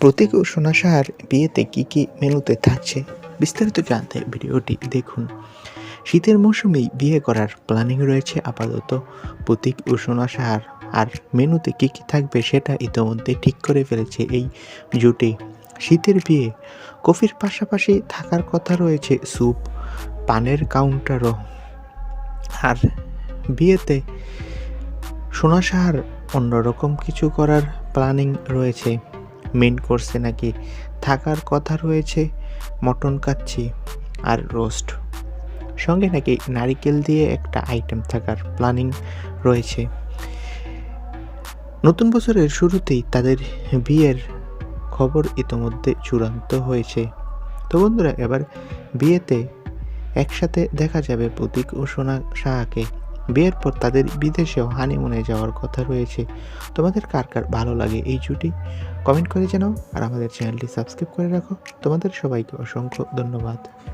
প্রতীক ও সোনা সাহার বিয়েতে কী কী মেনুতে থাকছে বিস্তারিত জানতে ভিডিওটি দেখুন। শীতের মৌসুমেই বিয়ে করার প্ল্যানিং রয়েছে আপাতত। প্রতীক ও সোনা সাহার আর মেনুতে কী কী থাকবে সেটা ইতিমধ্যে ঠিক করে ফেলেছে এই জুটি। শীতের বিয়ে, কফির পাশাপাশি থাকার কথা রয়েছে স্যুপ, পানের কাউন্টারও। আর বিয়েতে সোনা সাহার অন্যরকম কিছু করার প্ল্যানিং রয়েছে। মেন কোর্সে নাকি? থাকার কথা রয়েছে, মটন কাচ্ছি আর রোস্ট। সঙ্গে নাকি নারিকেল দিয়ে একটা আইটেম থাকার প্ল্যানিং রয়েছে। নতুন বছরের শুরুতেই তাদের বিয়ের খবর ইতোমধ্যে চূড়ান্ত হয়েছে। তো বন্ধুরা, এবার বিয়েতে একসাথে দেখা যাবে প্রতীক ও সোনা সাহাকে বিয়ের পর তাদের বিদেশেও হানিমুনে যাওয়ার কথা রয়েছে। তোমাদের কার কার ভালো লাগে এই জুটি? কমেন্ট করে জানাও আর আমাদের চ্যানেলটি সাবস্ক্রাইব করে রাখো। তোমাদের সবাইকে অসংখ্য ধন্যবাদ।